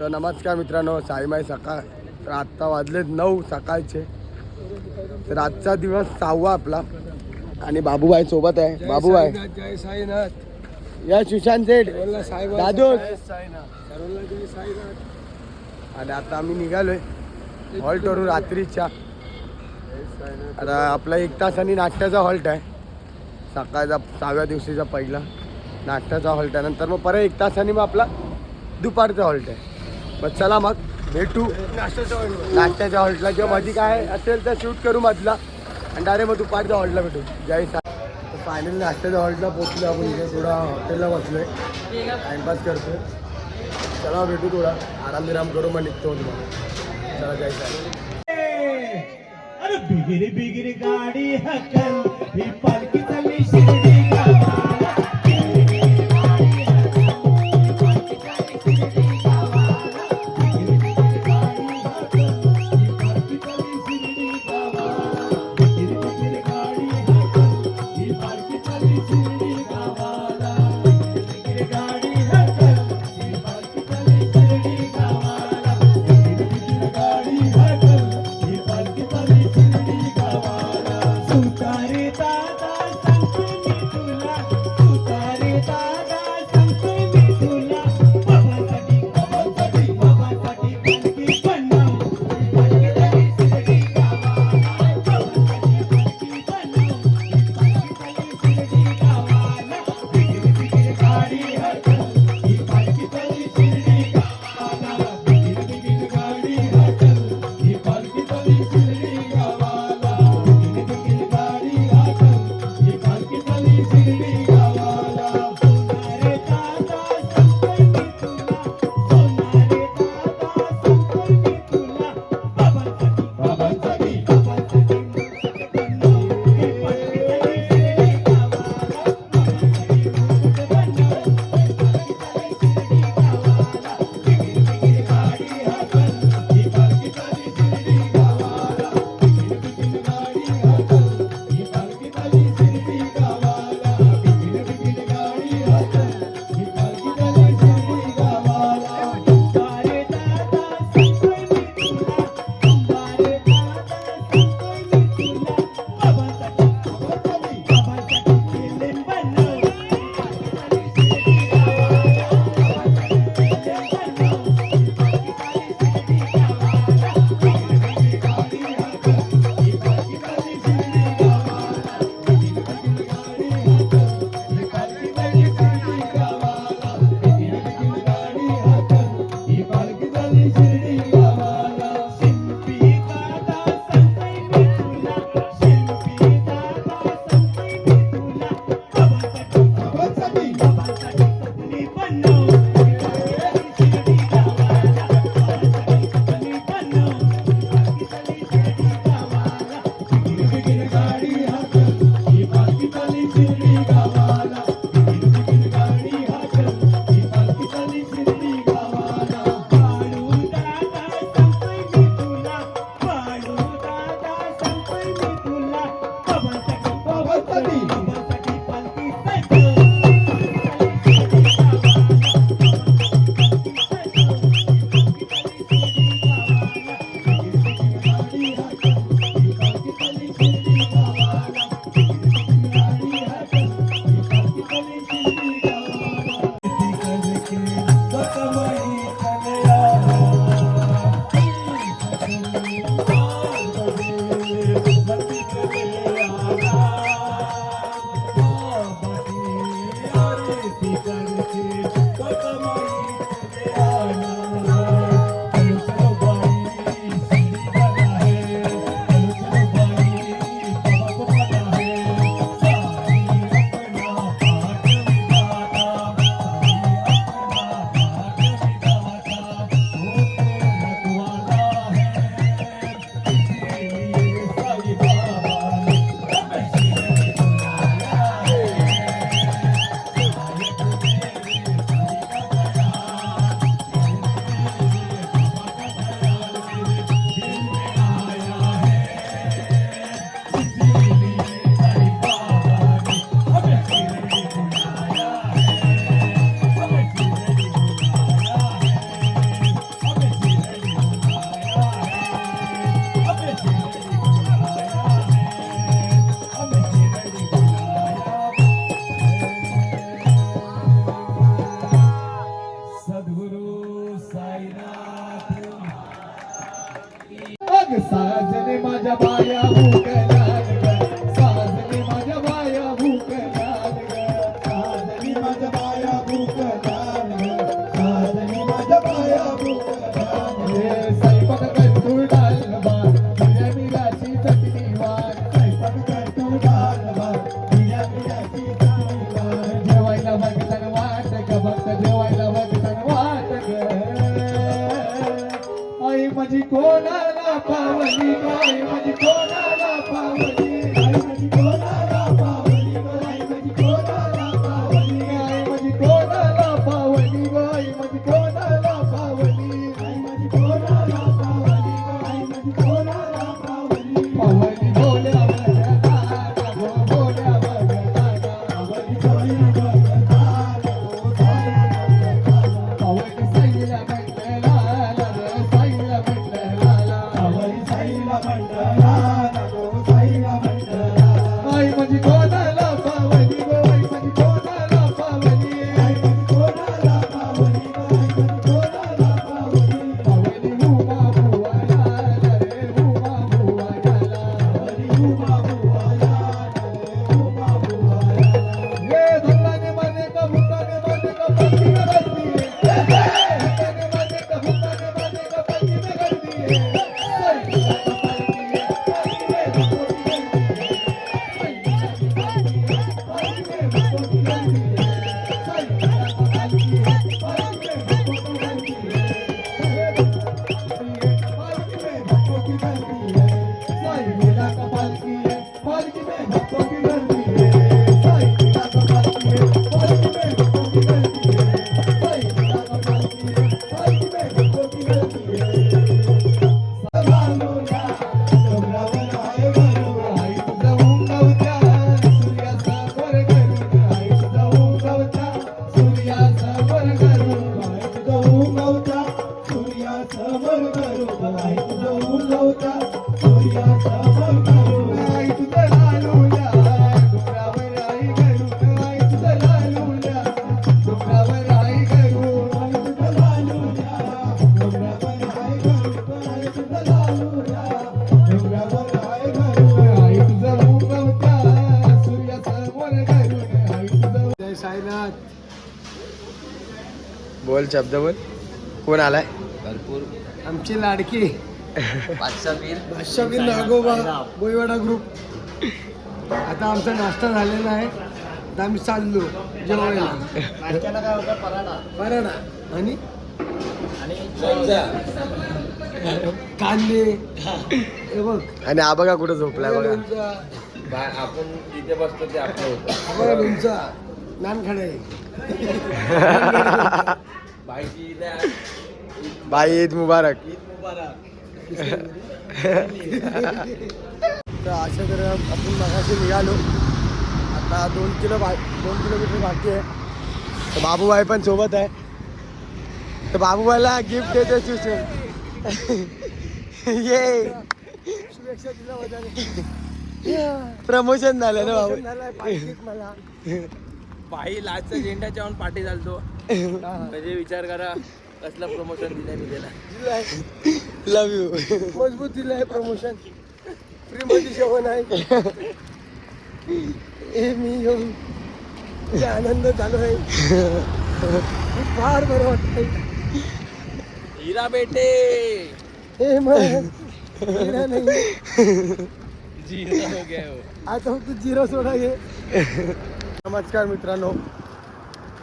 तर नमस्कार मित्रांनो साईमाई सकाळ. तर आत्ता वाजलेत नऊ सकाळचे. तर आजचा दिवस सहावा आपला. आणि बाबूबाई सोबत आहे. बाबूबाई. जय साईनाथ. या सुशांत सेठ दादू आणि आता आम्ही निघालोय हॉल्टवरून रात्रीच्या. आता आपला एक तासाने नाश्त्याचा हॉल्ट आहे. सकाळचा सहाव्या दिवशीचा पहिला नाश्त्याचा हॉल्ट आहे. नंतर मग परत एक तासाने मग आपला दुपारचा हॉल्ट आहे. मग चला मग भेटू. नाश्त्याच्या हॉल्टला किंवा माझी काय असेल तर शूट करू मधला. आणि डायरेक्ट मग दुपारच्या हॉल्टला भेटू. जय सा फायनल नाश्त्याच्या हॉल्टला पोचलो आपण इथे. थोडा हॉटेलला बसलोय. टाइमपास करतोय. चला भेटू थोडा. आराम विराम करू मग निघतो तुम्हाला चला जय सा अरे बिगिरी बिगिरी गाडी हकल. ही पालखी Yeah. ಭಂಡಾರ बोल शब्द बोल. कोण आलाय? आमची लाडकी. बिन नागोबा बोईवाडा ग्रुप आता आमचा नाश्ता झालेला आहे. आता आम्ही चाललो जेवायला. पराडा आणि? कांदे. हे. बघ. आणि आबा का कुठं झोपलाय बघा. आपण जिथे बसतो ते आपलं होतं. बघा लोणचा. नानखडे. भाईची बाई ईद मुबारक. तर अशा तर आपण मगाशी निघालो. आता दोन किलो बा दोन किलोमीटर बाकी आहे. तर बाबूबाई पण सोबत आहे. तर बाबूबाईला गिफ्ट देते सुचून ये शुभेच्छा प्रमोशन झालं ना बाबू. मला. भाई लाचचा झेंडा चावून पाठी चालतो म्हणजे विचार करा कसलं प्रमोशन दिलंय मी त्याला. लव यू मजबूत दिलाय प्रमोशन फ्री मध्ये जेवण आहे. हे मी येऊन आनंद झालो आहे. फार बरं वाटतंय. हिरा बेटे. हे मग हिरा नाही. जीरा हो गया हो. आता फक्त झिरो सोडा घे नमस्कार मित्रांनो.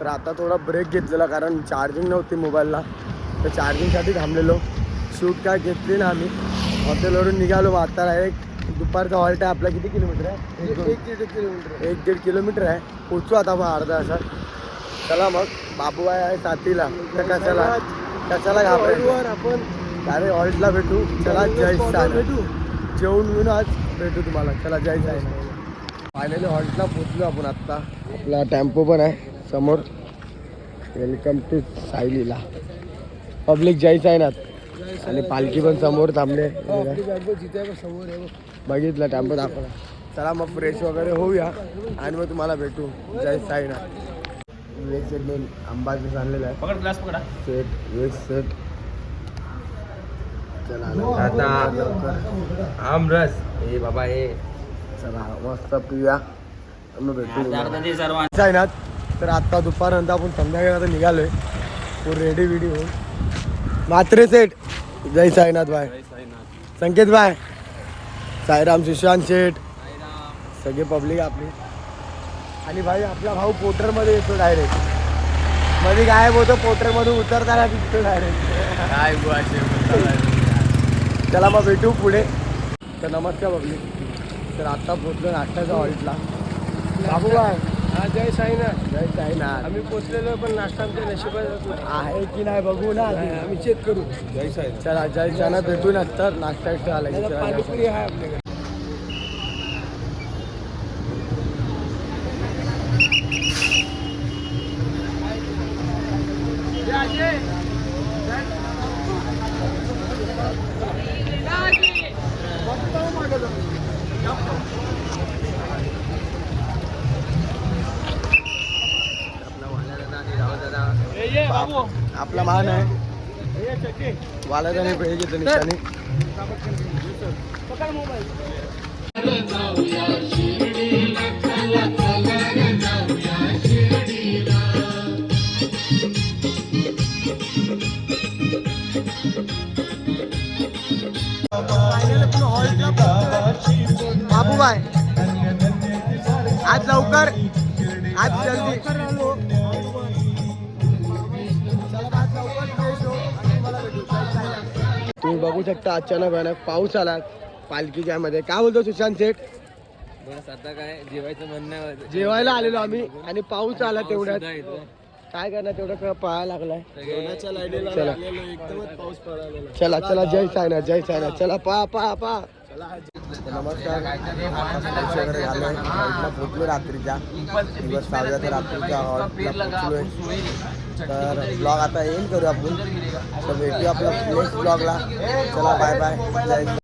तर आता थोडा ब्रेक घेतलेला कारण चार्जिंग नव्हती मोबाईलला तर चार्जिंगसाठी थांबलेलो. शूट काय घेतली ना आम्ही. हॉटेलवरून निघालो. मग आता डायरेक्ट दुपारचा हॉल्ट आहे आपला. किती किलोमीटर आहे? एक दीड किलोमीटर एक दीड किलोमीटर आहे. पोचू आता मग अर्धा तासात. चला मग. बाबूबाई आहे साथीला. तर कशाला? कशाला घाबरायचं? आपण. डायरेक्ट हॉल्टला भेटू. चला जय साई भेटू. जेवून घेऊन आज भेटू तुम्हाला. चला जय साई फायनली हॉल्टला पोचलो आपण आत्ता आपला टेम्पो पण आहे. समोर. वेलकम टू सायलीला पब्लिक जय साईनाथ. आणि पालखी पण समोर थांबले. आहे आहे. बघितलं टेम्पो दाखवला. चला मग फ्रेश वगैरे होऊया. आणि मग तुम्हाला भेटू. जय साईनाथ. वेज सेट दोन आंबाजूस आणलेला आहे. पकड ग्लास पकडा. सेट वेज सेट चला आता- आमरस. हे बाबा हे चला मस्त पिऊया. मग भेटू. साईनाथ. तर आत्ता दुपारनंतर आपण संध्याकाळी आता निघालोय. पूर्ण रेडी विडी होऊन मात्रे सेठ. जय साईनाथ भाई. संकेत भाई. साईराम सुशांत शेठ. सगळे पब्लिक आपली. आणि भाई आपला भाऊ पोटरमध्ये येतो डायरेक्टमध्ये गायब होतो पोटरमधून उतरताना दिसतो डायरेक्ट काय चला मग भेटू पुढे. तर नमस्कार पब्लिक तर आता पोचलो नाश्त्याच्या हॉल्टला बाबू भाई हा जय साईनाथ. जय साईनाथ. आम्ही पोचलेलो पण नाश्ता आमच्या नशिबात आहे की नाही बघू ना. आधी. आम्ही चेक करू. जय साईनाथ. चला जय चाना भेटू नंतर नाश्ता बिष्टा आला की चला, पाणीपुरी आहे आपल्याकडे. आपला मान आहे. वाला त्याने पेळ घेतो निशाने बाबू बाय आज लवकर आज जल्दी. तुम्ही बघू शकता अचानक भयानक पाऊस आला पालखीच्या मध्ये काय बोलतो सुशांत शेठ? बस आता काय जेवायचं म्हणणं जेवायला आलेलो आम्ही आणि पाऊस आला तेवढ्यात. काय करणार तेवढं पळायला लागलाय. चला. एकदमच पाऊस पडायला चला चला जय सायनाथ जय सायनाथ चला पा पा पा नमस्कार. रात्रीच्या. दिवस रात्रीच्या हॉल्टला पोचलोय तर ब्लॉग आता येईल करू आपण. तर भेटू आपला नेक्स्ट ब्लॉगला चला बाय बाय जय